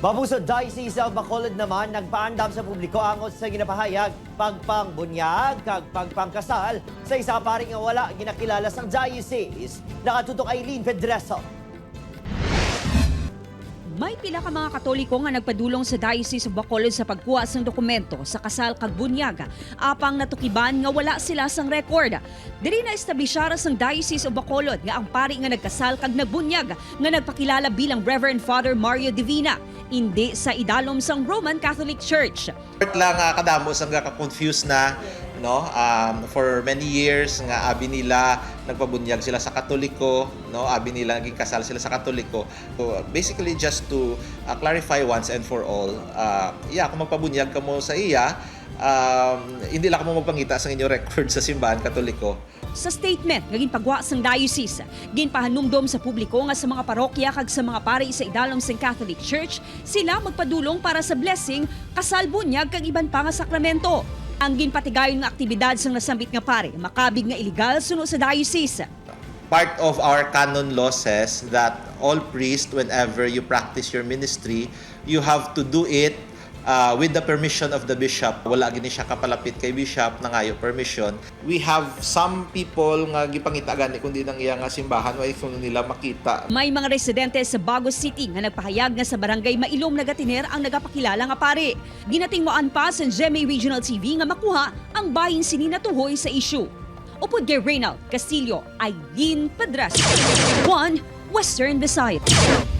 Mabusod Diocese of Bacolod naman nagpaandam sa publiko angot sa ginapahayag pagpangbunyag kag pagpangkasal sa isa pa rin nga wala ginakilala sang diocese. Nakatutok Eileen Pedreso. May pila ka mga Katoliko nga nagpadulong sa Diocese of Bacolod sa pagkuha ng dokumento sa kasal kag bunyag. Apang natukiban nga wala sila sang record. Diri na establisyara sang Diocese of Bacolod nga ang pari nga nagkasal kag nagbunyag nga nagpakilala bilang Reverend Father Mario Divina, hindi sa idalom sang Roman Catholic Church. Lang uh, kadamo sang ka-confuse na no? Um, for many years nga abi nila nagpabunyag sila sa katoliko no? Abi nila naging kasal sila sa katoliko. So basically just to uh, clarify once and for all uh, yeah kung magpabunyag ka mo sa iya um, hindi lang mo magpangita sa inyong record sa simbahan katoliko. Sa statement nga ginpagwa sang diocese, ginpahanumdom sa publiko nga sa mga parokya kag sa mga pari sa idalom sang Catholic Church, sila magpadulong para sa blessing, kasal bunyag kag iban pa nga sakramento. Ang ginpatigayon nga aktibidad sang nasambit nga pare, makabig nga illegal suno sa diocese. part of our canon law says that all priests, whenever you practice your ministry, you have to do it uh, with the permission of the bishop. Wala gini siya kapalapit kay bishop na ngayo permission. We have some people nga gipangita gani kundi nang iya nga simbahan wa kung nila makita May mga residente sa Bagos City nga nagpahayag nga sa barangay Mailom Nagatiner ang nagapakilala nga pare. Ginatingmoan pa sa GMA Regional TV nga makuha ang bahin sini natuhoy sa issue. Upod kay Reynald Castillo, Eileen Pedras. One Western Visayas.